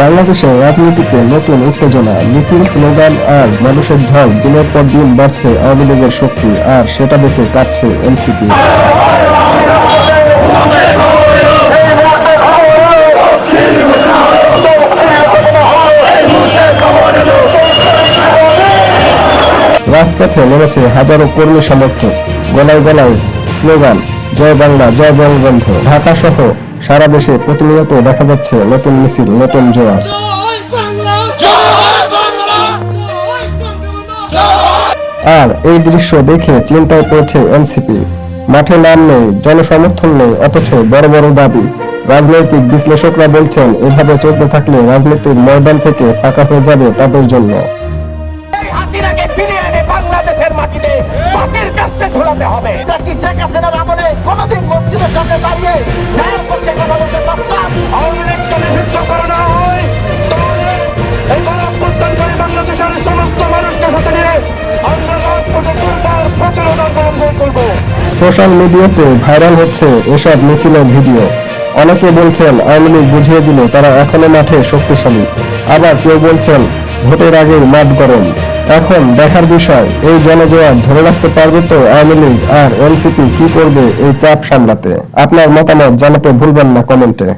বাংলাদেশের রাজনীতিতে নতুন উত্তেজনা, মিছিল, স্লোগান আর মানুষের ঢল দিনের পর দিন বাড়ছে, আওয়ামী লীগের শক্তি, আর সেটা দেখে কাঁপছে এনসিপি। রাজপথে নেমেছে হাজারো কর্মী সমর্থক, গলায় গলায় স্লোগান, জয় বাংলা, জয় বঙ্গবন্ধু। ঢাকা সহ সারা দেশে প্রতিনিয়ত দেখা যাচ্ছে নতুন মিছিল নতুন জোয়ার। জয় বাংলা জয় বাংলা জয় বঙ্গবন্ধু জয় আর এই দৃশ্য দেখে চিন্তায় পড়েছে এনসিপি। মাঠে নাম নেই জনসমর্থন নেই অথচ বড় বড় দাবি। রাজনৈতিক বিশ্লেষকরা বলছেন এভাবে চলতে থাকলে রাজনীতির ময়দান থেকে ফাঁকা হয়ে যাবে তাদের জন্য। বাংলাদেশের মাটিতে হবে। কোনোদিন মসজিদের সামনে দাঁড়িয়ে ন্যায়ের পক্ষে কথা বলতে পারতাম। আওয়ামী লীগকে নিষিদ্ধ করে না হয়। তাহলে এই গণঅভ্যুত্থানকারী বাংলাদেশের সমস্ত মানুষকে সাথে নিয়ে আমরা দুর্বার প্রতিরোধ আন্দোলন করব। সোশ্যাল মিডিয়াতে ভাইরাল হচ্ছে এসব মিছিলের ভিডিও। অনেকে বলছেন আওয়ামী লীগ বুঝিয়ে দিলে তারা এখনও মাঠে শক্তিশালী। আবার কেউ বলছেন ভোটের আগেই মাঠ গরম। এখন দেখার বিষয়, এই জনজোয়ার ধরে রাখতে পারবে তো আওয়ামী লীগ আর এনসিপি কি করবে এই চাপ সামলাতে? আপনার মতামত জানাতে ভুলবেন না কমেন্টে।